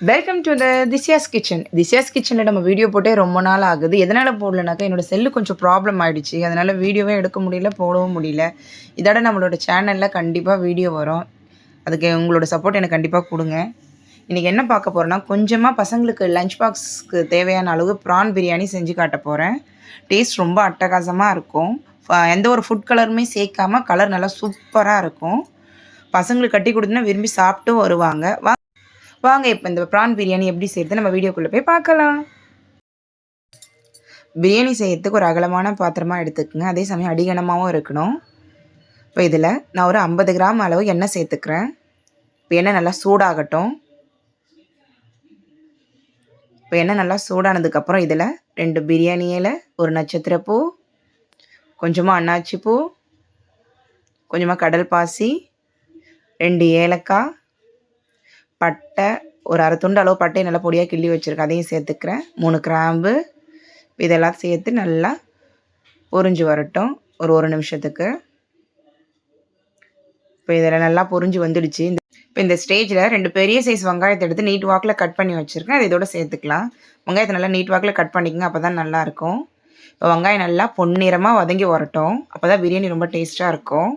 Welcome to the Thisiyas kitchen Thisiyas கிச்சனில் நம்ம video போட்டே ரொம்ப நாள் ஆகுது. எதனால் போடலனாக்கா என்னோட செல்லு கொஞ்சம் ப்ராப்ளம் ஆகிடுச்சு அதனால் வீடியோவே எடுக்க முடியல போடவும் முடியல. இதோட நம்மளோட சேனலில் கண்டிப்பாக வீடியோ வரும். அதுக்கு உங்களோட சப்போர்ட் எனக்கு கண்டிப்பாக கொடுங்க. இன்றைக்கி என்ன பார்க்க போகிறேன்னா கொஞ்சமாக பசங்களுக்கு லஞ்ச் பாக்ஸ்க்கு தேவையான அளவு ப்ரான் பிரியாணி செஞ்சு காட்ட போகிறேன் டேஸ்ட் ரொம்ப அட்டகாசமாக இருக்கும். எந்த ஒரு ஃபுட் கலருமே சேர்க்காம கலர் நல்லா சூப்பராக இருக்கும். பசங்களுக்கு கட்டி கொடுத்தோன்னா விரும்பி சாப்பிட்டும் வருவாங்க. வா வாங்க இப்போ இந்த ப்ரான் பிரியாணி எப்படி செய்யறது நம்ம வீடியோக்குள்ளே போய் பார்க்கலாம். பிரியாணி செய்யறதுக்கு ஒரு அகலமான பாத்திரமாக எடுத்துக்கோங்க. அதே சமயம் அடிகனமாகவும் இருக்கணும். இப்போ இதில் நான் ஒரு ஐம்பது கிராம் அளவு எண்ணெய் சேர்த்துக்கிறேன். இப்போ எண்ணெய் நல்லா சூடாகட்டும். இப்போ எண்ணெய் நல்லா சூடானதுக்கப்புறம் இதில் ரெண்டு பிரியாணி இலை ஒரு நட்சத்திரப்பூ கொஞ்சமாக அன்னாச்சி பூ கொஞ்சமாக கடல் பாசி ரெண்டு ஏலக்காய் பட்டை ஒரு அரை துண்டு அளவு பட்டையை நல்லா பொடியாக கிள்ளி வச்சுருக்கேன். அதையும் சேர்த்துக்கிறேன். மூணு கிராம்பு இதெல்லாம் சேர்த்து நல்லா பொரிஞ்சு வரட்டும். ஒரு ஒரு நிமிஷத்துக்கு. இப்போ இதில் நல்லா பொரிஞ்சு வந்துடுச்சு. இந்த இப்போ இந்த ஸ்டேஜில் ரெண்டு பெரிய சைஸ் வெங்காயத்தை எடுத்து நீட் வாக்கில் கட் பண்ணி வச்சுருக்கேன். அதை இதோட சேர்த்துக்கலாம். வெங்காயத்தை நல்லா நீட் வாக்கில் கட் பண்ணிக்கங்க அப்போ தான் நல்லாயிருக்கும் இப்போ வெங்காயம் நல்லா பொன்னிறமாக வதங்கி வரட்டும். அப்போ தான் பிரியாணி ரொம்ப டேஸ்ட்டாக இருக்கும்.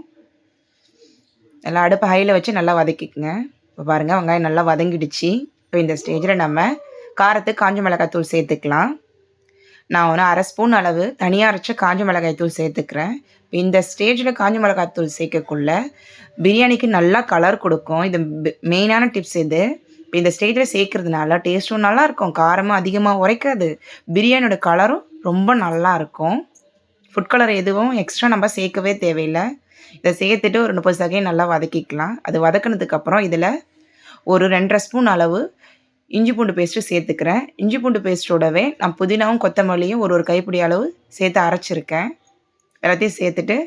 நல்லா அடுப்பு ஹையில் வச்சு நல்லா வதக்கிக்குங்க. இப்போ பாருங்கள் வெங்காயம் நல்லா வதங்கிடுச்சு. இப்போ இந்த ஸ்டேஜில் நம்ம காரத்துக்கு காஞ்ச மிளகாய் தூள் சேர்த்துக்கலாம். நான் ஒன்று அரை ஸ்பூன் அளவு தனியாக அரைச்ச காஞ்ச மிளகாய் தூள் சேர்த்துக்கிறேன். இப்போ இந்த ஸ்டேஜில் காஞ்ச மிளகாய் தூள் சேர்க்கக்குள்ள பிரியாணிக்கு நல்லா கலர் கொடுக்கும். இது மெயினான டிப்ஸ் இது. இப்போ இந்த ஸ்டேஜில் சேர்க்கறதுனால டேஸ்ட்டும் நல்லாயிருக்கும் காரமும் அதிகமாக உரைக்காது. பிரியாணியோட கலரும் ரொம்ப நல்லா இருக்கும். ஃபுட் கலர் எதுவும் எக்ஸ்ட்ரா நம்ம சேர்க்கவே தேவையில்லை. இதை சேர்த்துட்டு ஒரு முப்பது செகண்ட் நல்லா வதக்கிக்கலாம். அது வதக்கினதுக்கப்புறம் இதில் ஒரு ரெண்டரை ஸ்பூன் அளவு இஞ்சி பூண்டு பேஸ்ட்டு சேர்த்துக்கிறேன். இஞ்சி பூண்டு பேஸ்ட்டோடவே நான் புதினாவும் கொத்தமல்லியும் ஒரு ஒரு கைப்பிடி அளவு சேர்த்து அரைச்சிருக்கேன். எல்லாத்தையும் சேர்த்துட்டு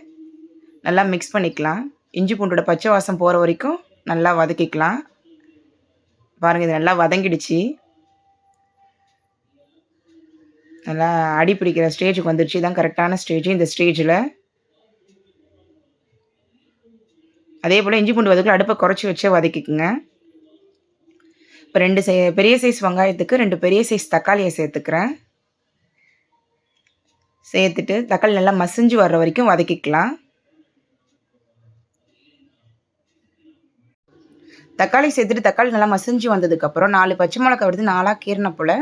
நல்லா மிக்ஸ் பண்ணிக்கலாம். இஞ்சி பூண்டோட பச்சை வாசம் போகிற வரைக்கும் நல்லா வதக்கிக்கலாம். பாருங்கள் இது நல்லா வதங்கிடுச்சு. நல்லா அடி பிடிக்கிற ஸ்டேஜுக்கு வந்துடுச்சு. இதான் கரெக்டான ஸ்டேஜ் இந்த ஸ்டேஜில் அதே போல் இஞ்சி பூண்டு வதக்கில் அடுப்பை குறைச்சி வச்சே வதக்கிக்குங்க. இப்போ ரெண்டு சை பெரிய சைஸ் வெங்காயத்துக்கு ரெண்டு பெரிய சைஸ் தக்காளியை சேர்த்துக்கிறேன். சேர்த்துட்டு தக்காளி நல்லா மசிஞ்சு வர்ற வரைக்கும் வதக்கிக்கலாம். தக்காளி சேர்த்துட்டு தக்காளி நல்லா மசிஞ்சு வந்ததுக்கப்புறம் நாலு பச்சை மிளகா எடுத்து நாலாக கீறின போல்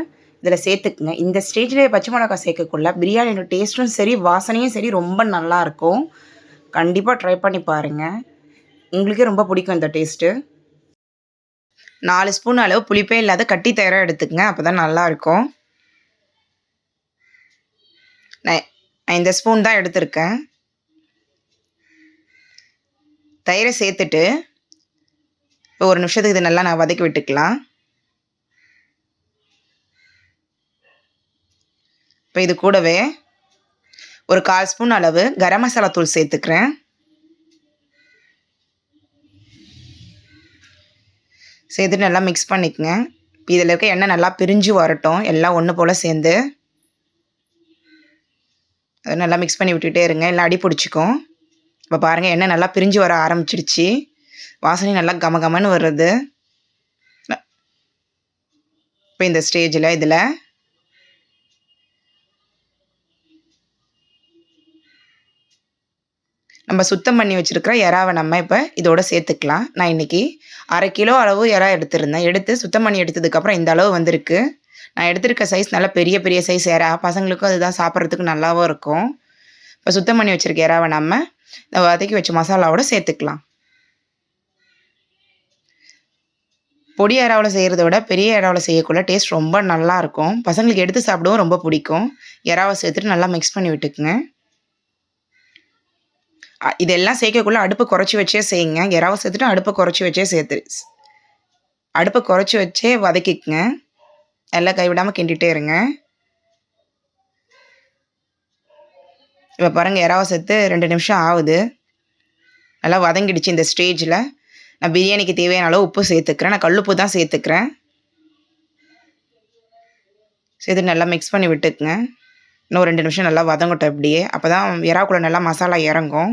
இதில் சேர்த்துக்குங்க. இந்த ஸ்டேஜில் பச்சை மிளகா சேர்க்கக்குள்ள பிரியாணியோட டேஸ்ட்டும் சரி வாசனையும் சரி ரொம்ப நல்லாயிருக்கும் கண்டிப்பாக ட்ரை பண்ணி பாருங்கள் உங்களுக்கே ரொம்ப பிடிக்கும் இந்த டேஸ்ட்டு. நாலு ஸ்பூன் அளவு புளிப்பே இல்லாத கட்டி தயிராக எடுத்துக்கங்க அப்போ தான் நல்லாயிருக்கும். நான் நான் இந்த ஸ்பூன் தான் எடுத்திருக்கேன். தயிரை சேர்த்துட்டு இப்போ ஒரு நிமிஷத்துக்கு இது நல்லா நான் வதக்கி விட்டுக்கலாம். இப்போ இது கூடவே ஒரு கால் ஸ்பூன் அளவு கரம் மசாலா தூள் சேர்த்துக்கிறேன். சேர்த்துட்டு நல்லா மிக்ஸ் பண்ணிக்கங்க. இதில் இருக்க எண்ணெய் நல்லா பிரிஞ்சு வரட்டும். எல்லாம் ஒன்று போல் சேர்ந்து. அது நல்லா மிக்ஸ் பண்ணி விட்டுகிட்டே இருங்க. எல்லாம் அடி பிடிச்சிக்கும். இப்போ பாருங்கள் எண்ணெய் நல்லா பிரிஞ்சு வர ஆரம்பிச்சிடுச்சு வாசனை நல்லா கம கமன்னு வருது. இப்போ இந்த ஸ்டேஜில் இதில் நம்ம சுத்தம் பண்ணி வச்சுருக்கிற எறாவை நம்ம இப்போ இதோட சேர்த்துக்கலாம். நான் இன்றைக்கி அரை கிலோ அளவு எறா எடுத்திருந்தேன். எடுத்து சுத்தம் பண்ணி எடுத்ததுக்கப்புறம் இந்த அளவு வந்திருக்கு. நான் எடுத்திருக்க சைஸ் நல்லா பெரிய பெரிய சைஸ் எறா பசங்களுக்கும் அதுதான் சாப்பிட்றதுக்கு நல்லாவும் இருக்கும். இப்போ சுத்தம் பண்ணி வச்சுருக்க எறாவை நம்ம இந்த வதக்கி வச்ச மசாலாவோட சேர்த்துக்கலாம். பொடி எறாவில் செய்கிறத விட பெரிய எறாவில் செய்யக்குள்ள டேஸ்ட் ரொம்ப நல்லாயிருக்கும் பசங்களுக்கு எடுத்து சாப்பிடவும் ரொம்ப பிடிக்கும். எறாவை சேர்த்துட்டு நல்லா மிக்ஸ் பண்ணி விட்டுக்குங்க. இதெல்லாம் சேர்க்கக்குள்ள அடுப்பு குறைச்சி வச்சே செய்யுங்க. இறாவை சேர்த்துட்டு அடுப்பை குறைச்சி வச்சே சேர்த்து அடுப்பை குறைச்சி வச்சே வதக்கிக்குங்க. எல்லாம் கைவிடாமல் கிண்டிகிட்டே இருங்க. இப்போ பாருங்கள் இறாவை சேர்த்து ரெண்டு நிமிஷம் ஆகுது. நல்லா வதங்கிடுச்சு இந்த ஸ்டேஜில். நான் பிரியாணிக்கு தேவையான அளவு உப்பு சேர்த்துக்கிறேன். நான் கல்லுப்பு தான் சேர்த்துக்கிறேன். சேர்த்து நல்லா மிக்ஸ் பண்ணி விட்டுக்குங்க. இன்னும் ரெண்டு நிமிஷம் நல்லா வதங்கட்டும் அப்படியே. அப்போ தான் இறாக்குள்ளே நல்லா மசாலா இறங்கும்.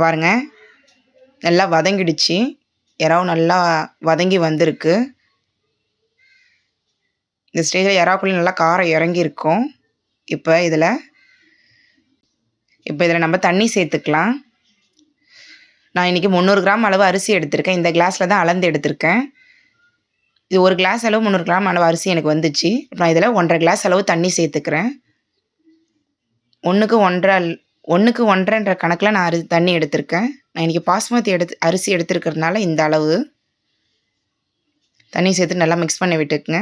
பாருங்கள் நல்லா வதங்கிடுச்சு. இறாவும் நல்லா வதங்கி வந்திருக்கு. இந்த ஸ்டேஜில் இறாக்குள்ளே நல்லா காரம் இறங்கியிருக்கும். இப்போ இதில் இப்போ இதில் நம்ம தண்ணி சேர்த்துக்கலாம். நான் இன்றைக்கி முந்நூறு கிராம் அளவு அரிசி எடுத்திருக்கேன். இந்த கிளாஸில் தான் அளந்து எடுத்திருக்கேன். இது ஒரு கிளாஸ் அளவு முந்நூறு கிராம் அளவு அரிசி எனக்கு வந்துச்சு. நான் இதில் ஒன்றரை கிளாஸ் அளவு தண்ணி சேர்த்துக்கிறேன். ஒன்றுக்கு ஒன்றரை ஒன்றுக்கு ஒன்றரைன்ற கணக்கில் நான் அரி தண்ணி எடுத்திருக்கேன். நான் இன்றைக்கி பாஸ்மதி எடுத்து அரிசி எடுத்துருக்கிறதுனால இந்த அளவு. தண்ணி சேர்த்து நல்லா மிக்ஸ் பண்ணி விட்டுக்குங்க.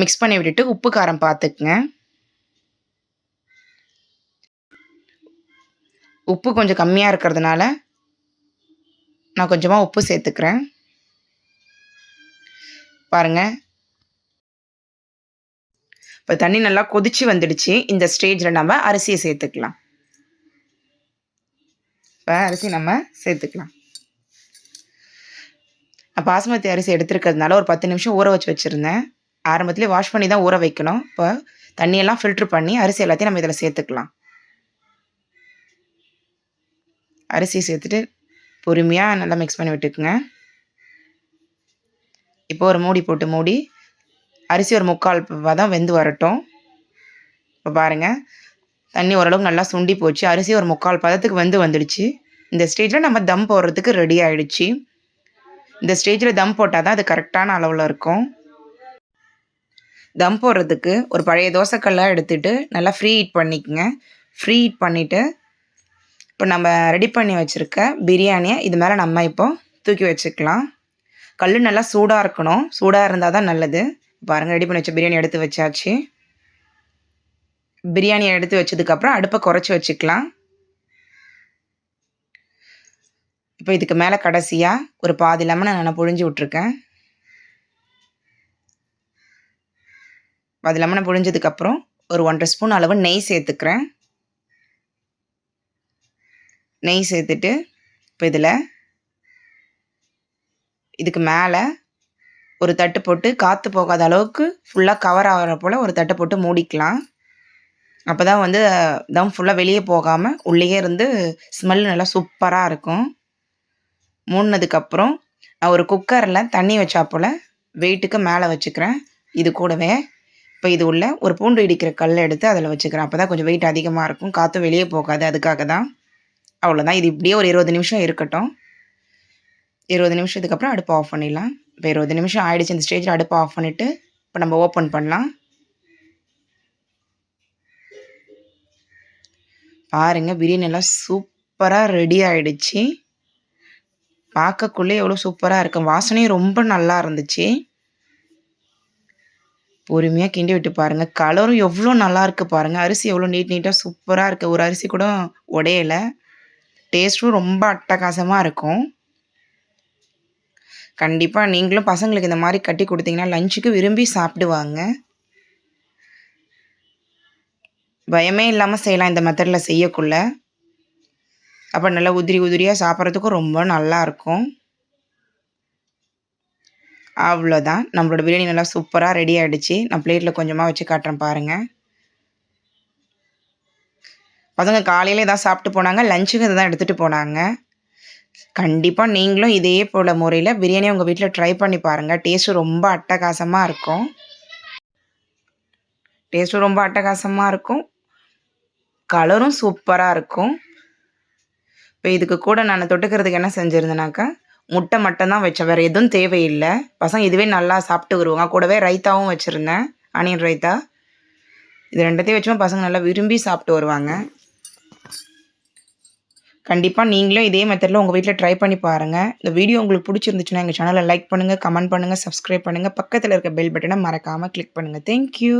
மிக்ஸ் பண்ணி விட்டுட்டு உப்பு காரம் பார்த்துக்குங்க உப்பு கொஞ்சம் கம்மியாக இருக்கிறதுனால நான் கொஞ்சமாக உப்பு சேர்த்துக்கிறேன். பாருங்கள் இப்போ தண்ணி நல்லா கொதிச்சு வந்துடுச்சு. இந்த ஸ்டேஜில் நம்ம அரிசியை சேர்த்துக்கலாம். இப்போ அரிசி நம்ம சேர்த்துக்கலாம். பாஸ்மதி அரிசி எடுத்துருக்கிறதுனால ஒரு பத்து நிமிஷம் ஊற வச்சு வச்சுருந்தேன். ஆரம்பத்துலேயே வாஷ் பண்ணி தான் ஊற வைக்கணும். இப்போ தண்ணியெல்லாம் ஃபில்ட்ரு பண்ணி அரிசி எல்லாத்தையும் நம்ம இதில் சேர்த்துக்கலாம். அரிசி சேர்த்துட்டு பொறுமையாக நல்லா மிக்ஸ் பண்ணி விட்டுக்குங்க. இப்போ ஒரு மூடி போட்டு மூடி அரிசி ஒரு முக்கால் பதம் வெந்து வரட்டும். இப்போ பாருங்கள் தண்ணி ஓரளவுக்கு நல்லா சுண்டி போச்சு. அரிசி ஒரு முக்கால் பதத்துக்கு வந்து வந்துடுச்சு. இந்த ஸ்டேஜில் நம்ம தம் போடுறதுக்கு ரெடி ஆகிடுச்சு இந்த ஸ்டேஜில் தம் போட்டால் தான் அது கரெக்டான அளவில் இருக்கும். தம் போடுறதுக்கு ஒரு பழைய தோசைக்கல்லாக எடுத்துகிட்டு நல்லா ஃப்ரீ ஹீட் பண்ணிக்கோங்க. ஃப்ரீ ஹீட் பண்ணிவிட்டு இப்போ நம்ம ரெடி பண்ணி வச்சுருக்க பிரியாணியை இது மேலே நம்ம இப்போ தூக்கி வச்சுக்கலாம். கல் நல்லா சூடாக இருக்கணும். சூடாக இருந்தால் தான் நல்லது. பாருங்கள் ரெடி பண்ணி வச்ச பிரியாணி எடுத்து வச்சாச்சு. பிரியாணியை எடுத்து வச்சதுக்கப்புறம் அடுப்பை குறைச்சி வச்சுக்கலாம். இப்போ இதுக்கு மேலே கடைசியாக ஒரு பாதி லெமனை நான் புழிஞ்சு விட்ருக்கேன் பாதி லெமனை புழிஞ்சதுக்கப்புறம் ஒரு ஒன்றரை ஸ்பூன் அளவு நெய் சேர்த்துக்கிறேன். நெய் சேர்த்துட்டு இப்போ இதில் இதுக்கு மேலே ஒரு தட்டு போட்டு காற்று போகாத அளவுக்கு ஃபுல்லாக கவர் ஆகிற போல் ஒரு தட்டை போட்டு மூடிக்கலாம். அப்போ தான் வந்து தம் ஃபுல்லாக வெளியே போகாமல் உள்ளேயே இருந்து ஸ்மெல் நல்லா சூப்பராக இருக்கும். மூடினதுக்கப்புறம் நான் ஒரு குக்கரில் தண்ணி வச்சா போல் வெயிட்டுக்கு மேலே வச்சுக்கிறேன். இது கூடவே இப்போ இது உள்ள ஒரு பூண்டு இடிக்கிற கல் எடுத்து அதில் வச்சுக்கிறேன். அப்போ தான் கொஞ்சம் வெயிட் அதிகமாக இருக்கும். காற்று வெளியே போகாது அதுக்காக தான். அவ்வளோதான் இது இப்படியே ஒரு இருபது நிமிஷம் இருக்கட்டும். இருபது நிமிஷத்துக்கு அப்புறம் அடுப்பு ஆஃப் பண்ணிடலாம். இப்போ இருபது நிமிஷம் ஆகிடுச்சு இந்த ஸ்டேஜில் அடுப்பு ஆஃப் பண்ணிவிட்டு இப்போ நம்ம ஓப்பன் பண்ணலாம். பாருங்கள் பிரியாணி எல்லாம் சூப்பராக ரெடி ஆகிடுச்சு பார்க்கக்குள்ளே எவ்வளோ சூப்பராக இருக்கும் வாசனையும் ரொம்ப நல்லா இருந்துச்சு. பொறுமையாக கிண்டி விட்டு பாருங்கள் கலரும் எவ்வளோ நல்லா இருக்குது பாருங்கள் அரிசி எவ்வளோ நீட் நீட்டாக சூப்பராக இருக்குது ஒரு அரிசி கூட உடையலை. டேஸ்ட்டும் ரொம்ப அட்டகாசமாக இருக்கும். கண்டிப்பாக நீங்களும் பசங்களுக்கு இந்த மாதிரி கட்டி கொடுத்தீங்கன்னா லஞ்சுக்கு விரும்பி சாப்பிடுவாங்க. பயமே இல்லாமல் செய்யலாம் இந்த மெத்தடில் செய்யக்குள்ள. அப்போ நல்லா உதிரி உதிரியாக சாப்பிட்றதுக்கும் ரொம்ப நல்லாயிருக்கும் அவ்வளோதான் நம்மளோட பிரியாணி நல்லா சூப்பராக ரெடி ஆகிடுச்சு நான் பிளேட்டில் கொஞ்சமாக வச்சு காட்டுறேன் பாருங்கள் பசங்க காலையில் இதான் சாப்பிட்டு போனாங்க லஞ்சுக்கு இதை தான் எடுத்துகிட்டு போனாங்க. கண்டிப்பாக நீங்களும் இதே போல் முறையில் பிரியாணி உங்கள் வீட்டில் ட்ரை பண்ணி பாருங்கள் டேஸ்ட்டு ரொம்ப அட்டகாசமாக இருக்கும். டேஸ்ட்டும் ரொம்ப அட்டகாசமாக இருக்கும். கலரும் சூப்பராக இருக்கும். இப்போ இதுக்கு கூட நான் தொட்டுக்கிறதுக்கு என்ன செஞ்சுருந்தேனாக்கா முட்டை மட்டும்தான் வச்சேன். வேறு எதுவும் தேவையில்லை. பசங்க இதுவே நல்லா சாப்பிட்டு வருவாங்க கூடவே ரைத்தாவும் வச்சுருந்தேன். ஆனியன் ரைத்தா. இது ரெண்டத்தையும் வச்சுமா பசங்க நல்லா விரும்பி சாப்பிட்டு வருவாங்க. கண்டிப்பாக நீங்களும் இதே மெத்தடில் உங்கள் வீட்டில் ட்ரை பண்ணி பாருங்கள் இந்த வீடியோ உங்களுக்கு பிடிச்சிருந்துச்சுன்னா எங்கள் சேனலை லைக் பண்ணுங்கள் கமெண்ட் பண்ணுங்கள் சப்ஸ்கிரைப் பண்ணுங்கள் பக்கத்தில் இருக்க பெல் பட்டனை மறக்காமல் கிளிக் பண்ணுங்கள் தேங்க்யூ